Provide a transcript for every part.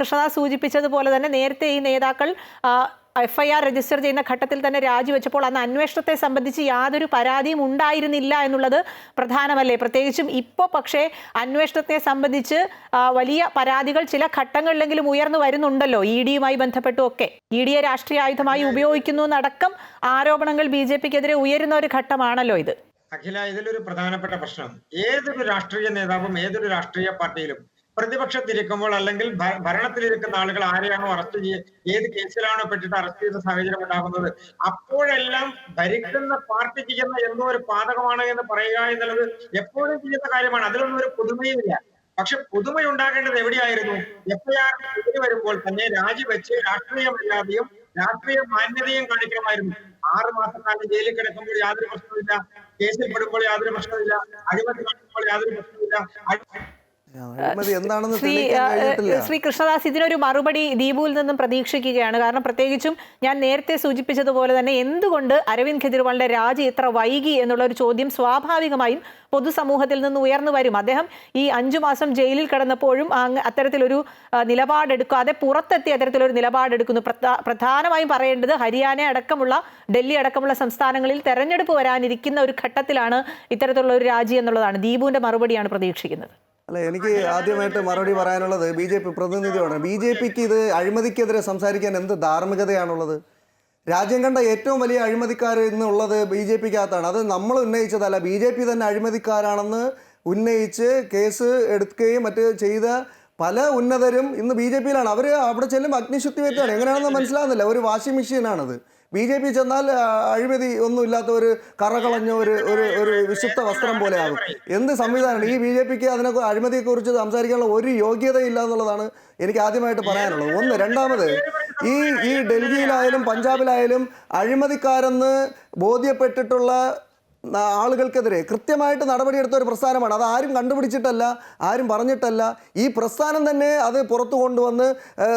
കൃഷ്ണദാസ് സൂചിപ്പിച്ചതുപോലെ തന്നെ നേരത്തെ ഈ നേതാക്കൾ എഫ് ഐ ആർ രജിസ്റ്റർ ചെയ്യുന്ന ഘട്ടത്തിൽ തന്നെ രാജിവെച്ചപ്പോൾ അന്ന് അന്വേഷണത്തെ സംബന്ധിച്ച് യാതൊരു പരാതിയും ഉണ്ടായിരുന്നില്ല എന്നുള്ളത് പ്രധാനമല്ലേ? പ്രത്യേകിച്ചും ഇപ്പോൾ പക്ഷേ അന്വേഷണത്തെ സംബന്ധിച്ച് വലിയ പരാതികൾ ചില ഘട്ടങ്ങളിലെങ്കിലും ഉയർന്നു വരുന്നുണ്ടല്ലോ ഇ ഡിയുമായി ബന്ധപ്പെട്ടും ഒക്കെ. ഇ ഡിയെ രാഷ്ട്രീയ ആയുധമായി ഉപയോഗിക്കുന്നു എന്നടക്കം ആരോപണങ്ങൾ ബി ജെ പിക്കെതിരെ ഉയരുന്ന ഒരു ഘട്ടമാണല്ലോ ഇത്. അഖില ഇതിലൊരു പ്രധാനപ്പെട്ട പ്രശ്നം. ഏതൊരു രാഷ്ട്രീയ നേതാവും ഏതൊരു രാഷ്ട്രീയ പാർട്ടിയിലും പ്രതിപക്ഷത്തിരിക്കുമ്പോൾ അല്ലെങ്കിൽ ഭരണത്തിലിരിക്കുന്ന ആളുകൾ ആരെയാണോ അറസ്റ്റ് ചെയ്യുക ഏത് കേസിലാണോ പെട്ടിട്ട് അറസ്റ്റ് ചെയ്ത സാഹചര്യം ഉണ്ടാകുന്നത് അപ്പോഴെല്ലാം ഭരിക്കുന്ന പാർട്ടിക്ക് ചെന്ന എന്തോ ഒരു പാതകമാണ് എന്ന് പറയുക എന്നുള്ളത് എപ്പോഴും ചെയ്യുന്ന കാര്യമാണ്. അതിലൊന്നും ഒരു പുതുമയുമില്ല പക്ഷെ പുതുമ ഉണ്ടാകേണ്ടത് എവിടെയായിരുന്നു? എഫ്ഐആർ എതിര് വരുമ്പോൾ തന്നെ രാജിവെച്ച് രാഷ്ട്രീയ മര്യാദയും രാഷ്ട്രീയ മാന്യതയും കാണിക്കണമായിരുന്നു. ആറ് മാസക്കാലം ജയിലിൽ കിടക്കുമ്പോൾ യാതൊരു പ്രശ്നവുമില്ല. കേസിൽ പെടുമ്പോൾ യാതൊരു പ്രശ്നവുമില്ല. അഴിമതി നടക്കുമ്പോൾ യാതൊരു എന്താണെന്ന് ശ്രീ ശ്രീ കൃഷ്ണദാസ് ഇതിനൊരു മറുപടി ദീപുവിൽ നിന്നും പ്രതീക്ഷിക്കുകയാണ്. കാരണം പ്രത്യേകിച്ചും ഞാൻ നേരത്തെ സൂചിപ്പിച്ചതുപോലെ തന്നെ എന്തുകൊണ്ട് അരവിന്ദ് കെജ്രിവാളിന്റെ രാജി ഇത്ര വൈകി എന്നുള്ള ഒരു ചോദ്യം സ്വാഭാവികമായും പൊതുസമൂഹത്തിൽ നിന്ന് ഉയർന്നു വരും. അദ്ദേഹം ഈ അഞ്ചു മാസം ജയിലിൽ കിടന്നപ്പോഴും അത്തരത്തിലൊരു നിലപാടെടുക്കാതെ പുറത്തെത്തി അത്തരത്തിലൊരു നിലപാടെടുക്കുന്നു. പ്രധാ- പ്രധാനമായും പറയേണ്ടത് ഹരിയാന അടക്കമുള്ള ഡൽഹി അടക്കമുള്ള സംസ്ഥാനങ്ങളിൽ തെരഞ്ഞെടുപ്പ് വരാനിരിക്കുന്ന ഒരു ഘട്ടത്തിലാണ് ഇത്തരത്തിലുള്ള ഒരു രാജി എന്നുള്ളതാണ് ദീപുവിന്റെ മറുപടിയാണ് പ്രതീക്ഷിക്കുന്നത്. അല്ല എനിക്ക് ആദ്യമായിട്ട് മറുപടി പറയാനുള്ളത് ബി ജെ പി പ്രതിനിധിയോട് ബി ജെ പിക്ക് ഇത് അഴിമതിക്കെതിരെ സംസാരിക്കാൻ എന്ത് ധാർമ്മികതയാണുള്ളത്? രാജ്യം കണ്ട ഏറ്റവും വലിയ അഴിമതിക്കാർ ഇന്നുള്ളത് ബി ജെ പിക്കകത്താണ്. അത് നമ്മൾ ഉന്നയിച്ചതല്ല. ബി ജെ പി തന്നെ അഴിമതിക്കാരാണെന്ന് ഉന്നയിച്ച് കേസ് എടുക്കുകയും മറ്റ് ചെയ്ത പല ഉന്നതരും ഇന്ന് ബി ജെ പിയിലാണ്. അവർ അവിടെ ചെല്ലുമ്പോൾ അഗ്നിശുദ്ധി വെച്ചാണ് എങ്ങനെയാണെന്ന് മനസ്സിലാകുന്നില്ല ഒരു വാഷിംഗ് മെഷീനാണത്. ബി ജെ പി ചെന്നാൽ അഴിമതി ഒന്നും ഇല്ലാത്ത ഒരു കറകളഞ്ഞ ഒരു ഒരു ഒരു വിശുദ്ധ വസ്ത്രം പോലെയാകും എന്ത് സംവിധാനമാണ്? ഈ ബി ജെ പിക്ക് അതിനെ അഴിമതിയെക്കുറിച്ച് സംസാരിക്കാനുള്ള ഒരു യോഗ്യതയില്ല എന്നുള്ളതാണ് എനിക്ക് ആദ്യമായിട്ട് പറയാനുള്ളത്. ഒന്ന് രണ്ടാമത് ഈ ഈ ഡൽഹിയിലായാലും പഞ്ചാബിലായാലും അഴിമതിക്കാരെന്ന് ബോധ്യപ്പെട്ടിട്ടുള്ള ആളുകൾക്കെതിരെ കൃത്യമായിട്ട് നടപടിയെടുത്ത ഒരു പ്രസ്ഥാനമാണ്. അത് ആരും കണ്ടുപിടിച്ചിട്ടല്ല ആരും പറഞ്ഞിട്ടല്ല. ഈ പ്രസ്ഥാനം തന്നെ അത് പുറത്തു കൊണ്ടുവന്ന്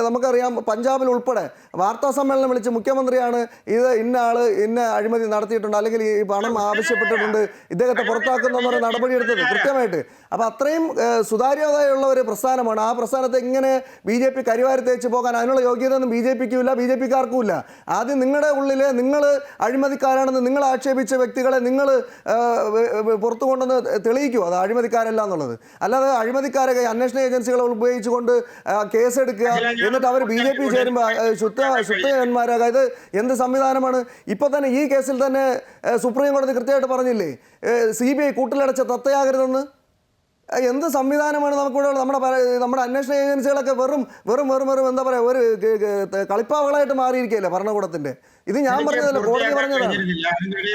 നമുക്കറിയാം പഞ്ചാബിൽ ഉൾപ്പെടെ വാർത്താ സമ്മേളനം വിളിച്ച് മുഖ്യമന്ത്രിയാണ് ഇത് ഇന്ന ആൾ ഇന്ന അഴിമതി നടത്തിയിട്ടുണ്ട് അല്ലെങ്കിൽ ഈ പണം ആവശ്യപ്പെട്ടിട്ടുണ്ട് ഇദ്ദേഹത്തെ പുറത്താക്കുന്ന പറഞ്ഞ നടപടിയെടുത്തത് കൃത്യമായിട്ട്. അപ്പോൾ അത്രയും സുതാര്യതയുള്ള ഒരു പ്രസ്ഥാനമാണ്. ആ പ്രസ്ഥാനത്തെ ഇങ്ങനെ ബി ജെ പി കരിവാരി തേച്ച് പോകാൻ അതിനുള്ള യോഗ്യത ഒന്നും ബി ജെ പിക്കുമില്ല ബി ജെ പിക്കാർക്കും ഇല്ല ആദ്യം നിങ്ങളുടെ ഉള്ളിൽ നിങ്ങൾ അഴിമതിക്കാരാണെന്ന് നിങ്ങൾ ആക്ഷേപിച്ച വ്യക്തികളെ നിങ്ങൾ പുറത്തു കൊണ്ടുവന്ന് തെളിയിക്കുമോ അത് അഴിമതിക്കാരല്ല എന്നുള്ളത്. അല്ലാതെ അഴിമതിക്കാരെ അന്വേഷണ ഏജൻസികളെ ഉപയോഗിച്ചുകൊണ്ട് കേസെടുക്കുക. എന്നിട്ട് അവർ ബി ജെ പി ചേരുമ്പോൾ ശുദ്ധ ശുദ്ധന്മാരാകുക അതായത് എന്ത് സംവിധാനമാണ്? ഇപ്പോൾ തന്നെ ഈ കേസിൽ തന്നെ സുപ്രീം കോടതി കൃത്യമായിട്ട് പറഞ്ഞില്ലേ? സി ബി ഐ കൂട്ടിലടച്ച തത്തയാകരുതെന്ന്? എന്ത് സംവിധാനമാണ് നമുക്കിവിടെ ഉള്ളത്? നമ്മുടെ പല- നമ്മുടെ അന്വേഷണ ഏജൻസികളൊക്കെ വെറും വെറും വെറും വെറും എന്താ പറയുക ഒരു കളിപ്പാവകളായിട്ട് മാറിയിരിക്കുകയല്ലേ ഭരണകൂടത്തിന്റെ? ഇത് ഞാൻ പറഞ്ഞതല്ല കോടതി പറഞ്ഞതാണ്.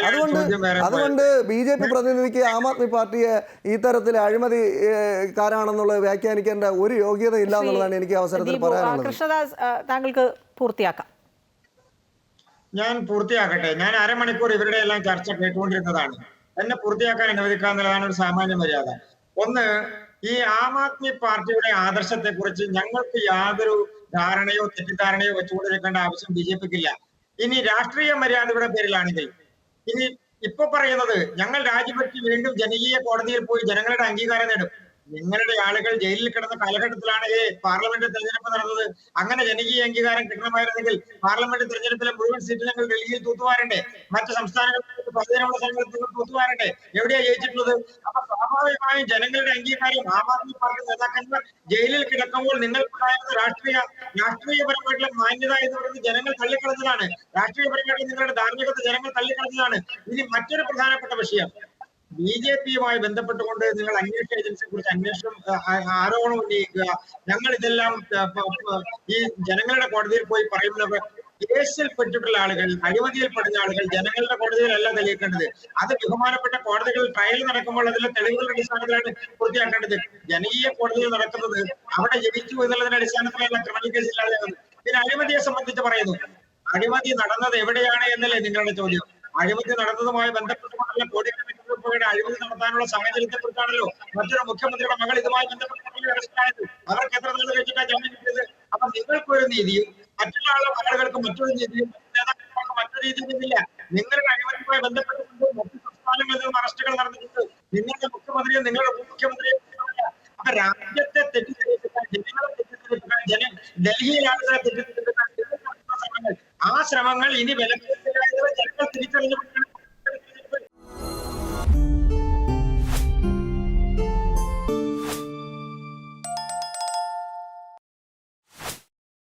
അതുകൊണ്ട് അതുകൊണ്ട് ബി ജെ പി പ്രതിനിധിക്ക് ആം ആദ്മി പാർട്ടിയെ ഈ തരത്തിൽ അഴിമതിക്കാരാണെന്നുള്ളത് വ്യാഖ്യാനിക്കേണ്ട ഒരു യോഗ്യത ഇല്ല എന്നുള്ളതാണ് എനിക്ക് അവസരത്തിൽ പറയാനുള്ളത്. കൃഷ്ണദാസ് താങ്കൾക്ക് പൂർത്തിയാക്കാം. ഞാൻ പൂർത്തിയാക്കട്ടെ. ഞാൻ അരമണിക്കൂർ ഇവരുടെ എല്ലാം ചർച്ച കേട്ടുകൊണ്ടിരുന്നതാണ്. എന്നെ പൂർത്തിയാക്കാൻ അനുവദിക്കുക എന്നുള്ളതാണ് ഒരു സാമാന്യ മര്യാദ. ഒന്ന് ഈ ആം ആദ്മി പാർട്ടിയുടെ ആദർശത്തെ കുറിച്ച് ഞങ്ങൾക്ക് യാതൊരു ധാരണയോ തെറ്റിദ്ധാരണയോ വെച്ചുകൊണ്ടിരിക്കേണ്ട ആവശ്യം ബി ജെ പിക്കില്ല. ഇനി രാഷ്ട്രീയ മര്യാദയുടെ പേരിലാണെങ്കിൽ ഇനി ഇപ്പൊ പറയുന്നത് ഞങ്ങൾ രാജിവെച്ച് വീണ്ടും ജനകീയ കോടതിയിൽ പോയി ജനങ്ങളുടെ അംഗീകാരം നേടും. നിങ്ങളുടെ ആളുകൾ ജയിലിൽ കിടന്ന കാലഘട്ടത്തിലാണ് ഈ പാർലമെന്റ് തെരഞ്ഞെടുപ്പ് നടന്നത്? അങ്ങനെ ജനകീയ അംഗീകാരം കിട്ടണമായിരുന്നെങ്കിൽ പാർലമെന്റ് തെരഞ്ഞെടുപ്പിലെ മുഴുവൻ സീറ്റ് ഞങ്ങൾ ഡൽഹിയിൽ തൂത്തുവാരണ്ടേ? മറ്റ് സംസ്ഥാനങ്ങളിൽ പതിനേഴ് സ്ഥലങ്ങളിൽ നിങ്ങൾ തൂത്തുവാരണ്ടേ? എവിടെയാ ജയിച്ചിട്ടുള്ളത്? അപ്പൊ സ്വാഭാവികമായും ജനങ്ങളുടെ അംഗീകാരം ആം ആദ്മി പാർട്ടി നേതാക്കന്മാർ ജയിലിൽ കിടക്കുമ്പോൾ നിങ്ങൾക്കുണ്ടായിരുന്ന രാഷ്ട്രീയ രാഷ്ട്രീയപരമായിട്ടുള്ള മാന്യത എന്ന് പറയുന്നത് ജനങ്ങൾ തള്ളിക്കളഞ്ഞതാണ്. രാഷ്ട്രീയപരമായിട്ട് നിങ്ങളുടെ ധാർമ്മികത ജനങ്ങൾ തള്ളിക്കളഞ്ഞതാണ്. ഇനി മറ്റൊരു പ്രധാനപ്പെട്ട വിഷയം. ബി ജെ പിയുമായി ബന്ധപ്പെട്ടുകൊണ്ട് നിങ്ങൾ അന്വേഷണ ഏജൻസിയെ കുറിച്ച് അന്വേഷണം ആരോപണം ഉന്നയിക്കുക. ഞങ്ങൾ ഇതെല്ലാം ഈ ജനങ്ങളുടെ കോടതിയിൽ പോയി പറയുന്നത് കേസിൽ പെട്ടിട്ടുള്ള ആളുകൾ അഴിമതിയിൽ പെടുന്ന ആളുകൾ ജനങ്ങളുടെ കോടതിയിലല്ല തെളിയിക്കേണ്ടത്. അത് ബഹുമാനപ്പെട്ട കോടതികളിൽ ട്രയൽ നടക്കുമ്പോൾ അതിലെ തെളിവുകളുടെ അടിസ്ഥാനത്തിലാണ് പൂർത്തിയാക്കേണ്ടത്. ജനകീയ കോടതിയിൽ നടക്കുന്നത് അവിടെ ജയിച്ചു എന്നുള്ളതിന്റെ അടിസ്ഥാനത്തിലല്ല ക്രിമിനൽ കേസിലാണ് പിന്നെ അഴിമതിയെ സംബന്ധിച്ച് പറയുന്നു. അഴിമതി നടന്നത് എവിടെയാണ് എന്നല്ലേ നിങ്ങളുടെ ചോദ്യം. അഴിമതി നടന്നതുമായി ബന്ധപ്പെട്ടുകൊണ്ടുള്ള കോടിക്കണക്കിന് രൂപയുടെ അഴിമതി നടത്താനുള്ള സാഹചര്യത്തെ കുറിച്ചാണല്ലോ മറ്റൊരു മുഖ്യമന്ത്രിയുടെ മകൾ ഇതുമായി അറസ്റ്റായത് അവർക്ക് എത്ര നാൾ കഴിച്ചിട്ടാണ് ജാമ്യം കിട്ടിയത്? അപ്പൊ നിങ്ങൾക്കൊരു നീതിയും മറ്റുള്ള ആളുകൾക്ക് മറ്റൊരു നീതിയും നേതാക്കന്മാർക്ക് മറ്റൊരു രീതിയും ഇല്ല. നിങ്ങളുടെ അഴിമതിയുമായി ബന്ധപ്പെട്ടുകൊണ്ട് മറ്റു സംസ്ഥാനങ്ങളിൽ നിന്നും അറസ്റ്റുകൾ നടന്നിട്ടുണ്ട്. നിങ്ങളുടെ മുഖ്യമന്ത്രിയും നിങ്ങളുടെ ഉപമുഖ്യമന്ത്രിയും അപ്പൊ രാജ്യത്തെ തെറ്റിദ്ധരിപ്പിക്കാൻ ജനങ്ങളെ തെറ്റിദ്ധരിപ്പിക്കാൻ ജന ഡൽഹിയിലാണ് തെറ്റിദ്ധരിപ്പിക്കാൻ ആ ശ്രമങ്ങൾ ഇനി വിലക്കെതിരായവരെ ജനങ്ങൾ തിരിച്ചറിഞ്ഞുകൊണ്ടാണ്